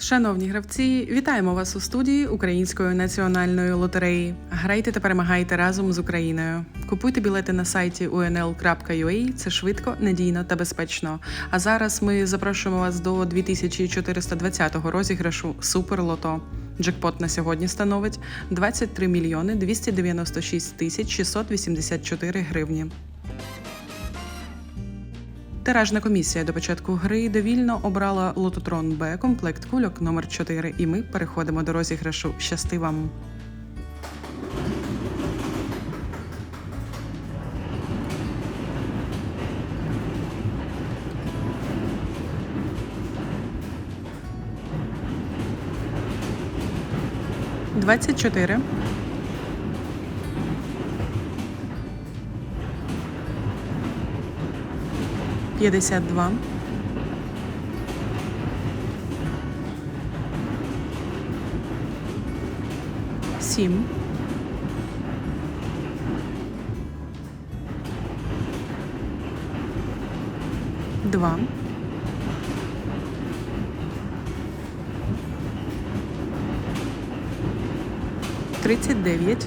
Шановні гравці, вітаємо вас у студії Української національної лотереї. Грайте та перемагайте разом з Україною. Купуйте білети на сайті unl.ua. Це швидко, надійно та безпечно. А зараз ми запрошуємо вас до 2420 розіграшу Супер Лото. Джекпот на сьогодні становить 23 мільйони 296 тисяч 684 гривні. Тиражна комісія до початку гри довільно обрала лототрон Б комплект кульок номер 4 і ми переходимо до розіграшу. Щасти вам! Двадцять чотири. П'ятдесят два. Сім. Два. Тридцять дев'ять.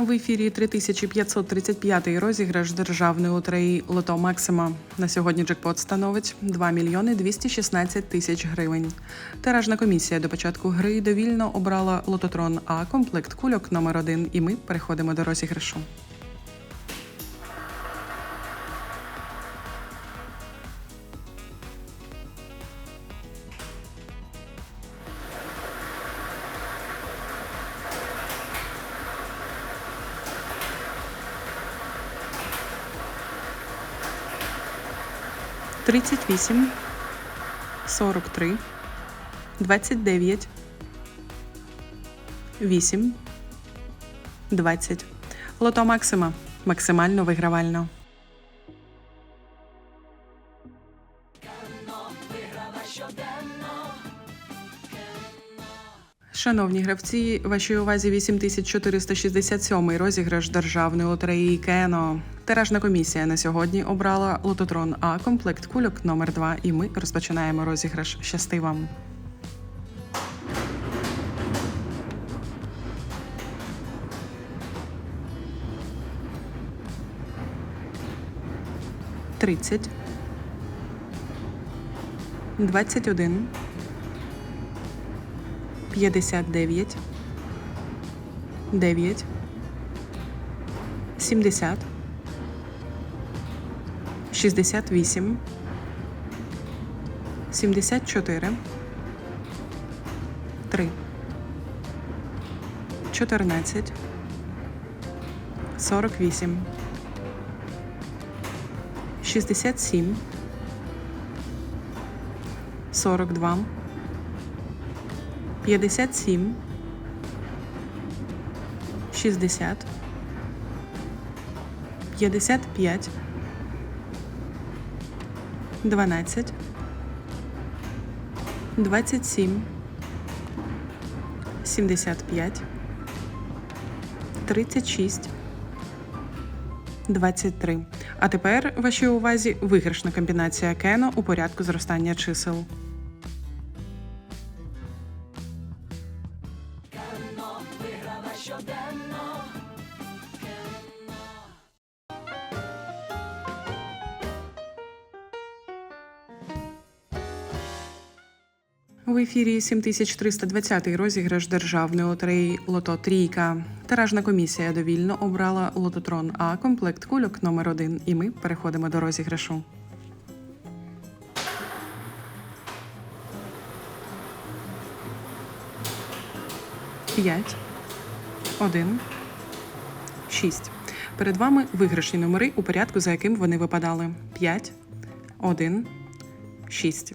В ефірі 3535 розіграш державної лотереї Лото Максима. На сьогодні джекпот становить 2 мільйони 216 тисяч гривень. Тиражна комісія до початку гри довільно обрала лототрон А комплект кульок номер 1 і ми переходимо до розіграшу. Тридцять вісім, сорок три, двадцять дев'ять, вісім, двадцять. Лото Максима максимально вигравально. Шановні гравці, вашій увазі 8467 розіграш державної лотереї Кено. Тиражна комісія на сьогодні обрала лототрон А комплект кульок номер 2 і ми розпочинаємо розіграш. Щасти вам! Тридцять. Двадцять один. 59, 9, 70, 68, 74, 3, 14, 48, 67, 42, 57, 60, 55, 12, 27, 75, 36, 23. А тепер вашій увазі виграшна комбінація Кено у порядку зростання чисел. В ефірі 7320 розіграш державної лотереї Лото Трійка. Тиражна комісія довільно обрала лототрон А комплект кульок номер 1 І ми переходимо до розіграшу. П'ять, один, шість. Перед вами виграшні номери у порядку, за яким вони випадали: 5, 1, 6.